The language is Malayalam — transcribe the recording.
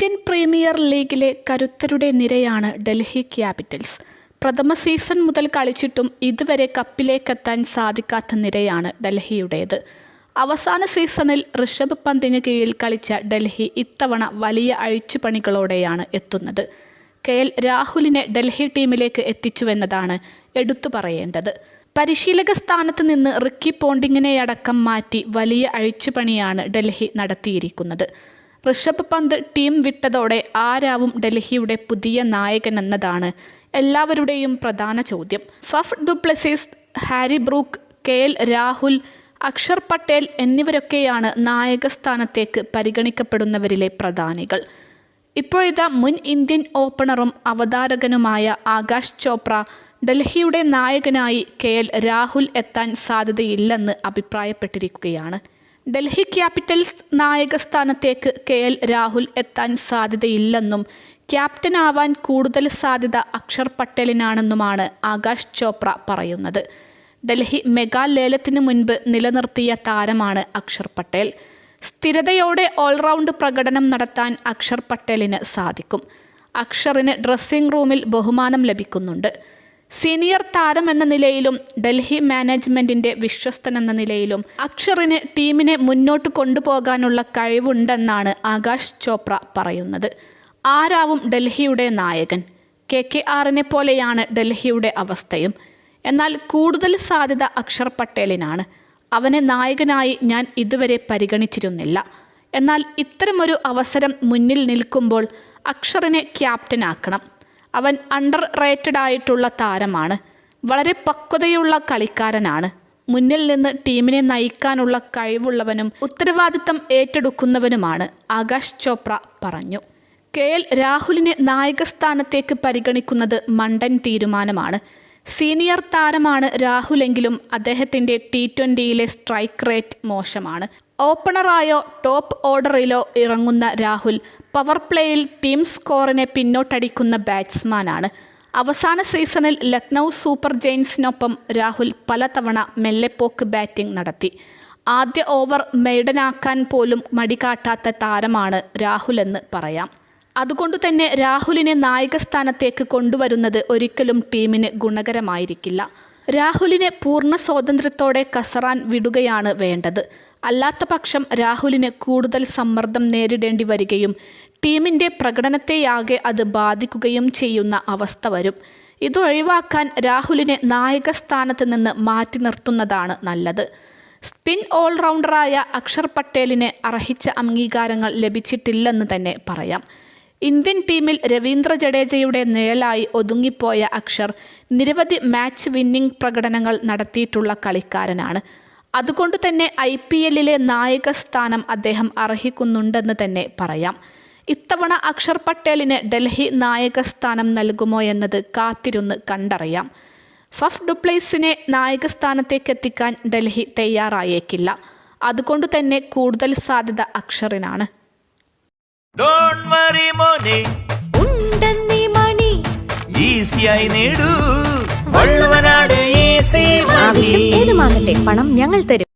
ഇന്ത്യൻ പ്രീമിയർ ലീഗിലെ കരുത്തരുടെ നിരയാണ് ഡൽഹി ക്യാപിറ്റൽസ്. പ്രഥമ സീസൺ മുതൽ കളിച്ചിട്ടും ഇതുവരെ കപ്പിലേക്കെത്താൻ സാധിക്കാത്ത നിരയാണ് ഡൽഹിയുടേത്. അവസാന സീസണിൽ ഋഷഭ് പന്തിന് കീഴിൽ കളിച്ച ഡൽഹി ഇത്തവണ വലിയ അഴിച്ചുപണികളോടെയാണ് എത്തുന്നത്. കെ എൽ രാഹുലിനെ ഡൽഹി ടീമിലേക്ക് എത്തിച്ചുവെന്നതാണ് എടുത്തു പറയേണ്ടത്. പരിശീലക സ്ഥാനത്ത് നിന്ന് റിക്കി പോണ്ടിങ്ങിനെയടക്കം മാറ്റി വലിയ അഴിച്ചുപണിയാണ് ഡൽഹി നടത്തിയിരിക്കുന്നത്. ഋഷഭ് പന്ത് ടീം വിട്ടതോടെ ആരാവും ഡൽഹിയുടെ പുതിയ നായകൻ എന്നതാണ് എല്ലാവരുടെയും പ്രധാന ചോദ്യം. Faf du Plessis Harry Brook K L Rahul Akshar Patel എന്നിവരൊക്കെയാണ് നായക സ്ഥാനത്തേക്ക് പരിഗണിക്കപ്പെടുന്നവരിലെ പ്രധാനികൾ. ഇപ്പോഴത്തെ മുൻ ഇന്ത്യൻ ഓപ്പണറും അവതാരകനുമായ ആകാശ് ചോപ്ര ഡൽഹിയുടെ നായകനായി കെ എൽ രാഹുൽ എത്താൻ സാധ്യതയില്ലെന്ന് അഭിപ്രായപ്പെട്ടിരിക്കുകയാണ്. ഡൽഹി ക്യാപിറ്റൽസ് നായക സ്ഥാനത്തേക്ക് കെ എൽ രാഹുൽ എത്താൻ സാധ്യതയില്ലെന്നും ക്യാപ്റ്റനാവാൻ കൂടുതൽ സാധ്യത അക്ഷർ പട്ടേലിനാണെന്നുമാണ് ആകാശ് ചോപ്ര പറയുന്നത്. ഡൽഹി മെഗാ ലേലത്തിന് മുൻപ് നിലനിർത്തിയ താരമാണ് അക്ഷർ പട്ടേൽ. സ്ഥിരതയോടെ ഓൾറൗണ്ട് പ്രകടനം നടത്താൻ അക്ഷർ പട്ടേലിന് സാധിക്കും. അക്ഷറിന് ഡ്രസ്സിംഗ് റൂമിൽ ബഹുമാനം ലഭിക്കുന്നുണ്ട്. സീനിയർ താരം എന്ന നിലയിലും ഡൽഹി മാനേജ്മെന്റിന്റെ വിശ്വസ്തൻ എന്ന നിലയിലും അക്ഷറിന് ടീമിനെ മുന്നോട്ട് കൊണ്ടുപോകാനുള്ള കഴിവുണ്ടെന്നാണ് ആകാശ് ചോപ്ര പറയുന്നത്. ആരാവും ഡൽഹിയുടെ നായകൻ? കെ കെ ആറിനെ പോലെയാണ് ഡൽഹിയുടെ അവസ്ഥയും. എന്നാൽ കൂടുതൽ സാധ്യത അക്ഷർ പട്ടേലിനാണ്. അവനെ നായകനായി ഞാൻ ഇതുവരെ പരിഗണിച്ചിരുന്നില്ല. എന്നാൽ ഇത്തരമൊരു അവസരം മുന്നിൽ നിൽക്കുമ്പോൾ അക്ഷറിനെ ക്യാപ്റ്റനാക്കണം. അവൻ അണ്ടർ റേറ്റഡ് ആയിട്ടുള്ള താരമാണ്. വളരെ പക്വതയുള്ള കളിക്കാരനാണ്. മുന്നിൽ നിന്ന് ടീമിനെ നയിക്കാനുള്ള കഴിവുള്ളവനും ഉത്തരവാദിത്തം ഏറ്റെടുക്കുന്നവനുമാണ് ആകാശ് ചോപ്ര പറഞ്ഞു. കെ എൽ രാഹുലിനെ നായകസ്ഥാനത്തേക്ക് പരിഗണിക്കുന്നത് മണ്ടൻ തീരുമാനമാണ്. സീനിയർ താരമാണ് രാഹുലെങ്കിലും അദ്ദേഹത്തിന്റെ ടി ട്വന്റിയിലെ സ്ട്രൈക്ക് റേറ്റ് മോശമാണ്. ഓപ്പണറായോ ടോപ്പ് ഓർഡറിലോ ഇറങ്ങുന്ന രാഹുൽ പവർ പ്ലേയിൽ ടീം സ്കോറിനെ പിന്നോട്ടടിക്കുന്ന ബാറ്റ്സ്മാനാണ്. അവസാന സീസണിൽ ലക്നൗ സൂപ്പർ ജെയിൻസിനൊപ്പം രാഹുൽ പലതവണ മെല്ലെപ്പോക്ക് ബാറ്റിംഗ് നടത്തി. ആദ്യ ഓവർ മെയ്ഡനാക്കാൻ പോലും മടികാട്ടാത്ത താരമാണ് രാഹുൽ എന്ന് പറയാം. അതുകൊണ്ടുതന്നെ രാഹുലിനെ നായക സ്ഥാനത്തേക്ക് കൊണ്ടുവരുന്നത് ഒരിക്കലും ടീമിന് ഗുണകരമായിരിക്കില്ല. രാഹുലിനെ പൂർണ സ്വാതന്ത്ര്യത്തോടെ കസറാൻ വിടുകയാണ് വേണ്ടത്. അല്ലാത്ത പക്ഷം രാഹുലിന് കൂടുതൽ സമ്മർദ്ദം നേരിടേണ്ടി വരികയും ടീമിന്റെ പ്രകടനത്തെയാകെ അത് ബാധിക്കുകയും ചെയ്യുന്ന അവസ്ഥ വരും. ഇതൊഴിവാക്കാൻ രാഹുലിനെ നായകസ്ഥാനത്ത് നിന്ന് മാറ്റി നിർത്തുന്നതാണ് നല്ലത്. സ്പിൻ ഓൾറൗണ്ടറായ അക്ഷർ പട്ടേലിന് അർഹിച്ച അംഗീകാരങ്ങൾ ലഭിച്ചിട്ടില്ലെന്ന് തന്നെ പറയാം. ഇന്ത്യൻ ടീമിൽ രവീന്ദ്ര ജഡേജയുടെ നിഴലായി ഒതുങ്ങിപ്പോയ അക്ഷർ നിരവധി മാച്ച് വിന്നിംഗ് പ്രകടനങ്ങൾ നടത്തിയിട്ടുള്ള കളിക്കാരനാണ്. അതുകൊണ്ട് തന്നെ ഐ പി എല്ലിലെ നായക സ്ഥാനം അദ്ദേഹം അർഹിക്കുന്നുണ്ടെന്ന് തന്നെ പറയാം. ഇത്തവണ അക്ഷർ പട്ടേലിന് ഡൽഹി നായക സ്ഥാനം നൽകുമോ എന്നത് കാത്തിരുന്ന് കണ്ടറിയാം. ഫഫ് ഡുപ്ലൈസിനെ നായക സ്ഥാനത്തേക്ക് എത്തിക്കാൻ ഡൽഹി തയ്യാറായേക്കില്ല. അതുകൊണ്ട് തന്നെ കൂടുതൽ സാധ്യത അക്ഷറിനാണ്. ഡോൺ വറി മോനെ. ഉണ്ടെന്നീ മണി. ഈസിയായി നേടൂ. ആവശ്യം ഏതുമാകട്ടെ പണം ഞങ്ങൾ തരും.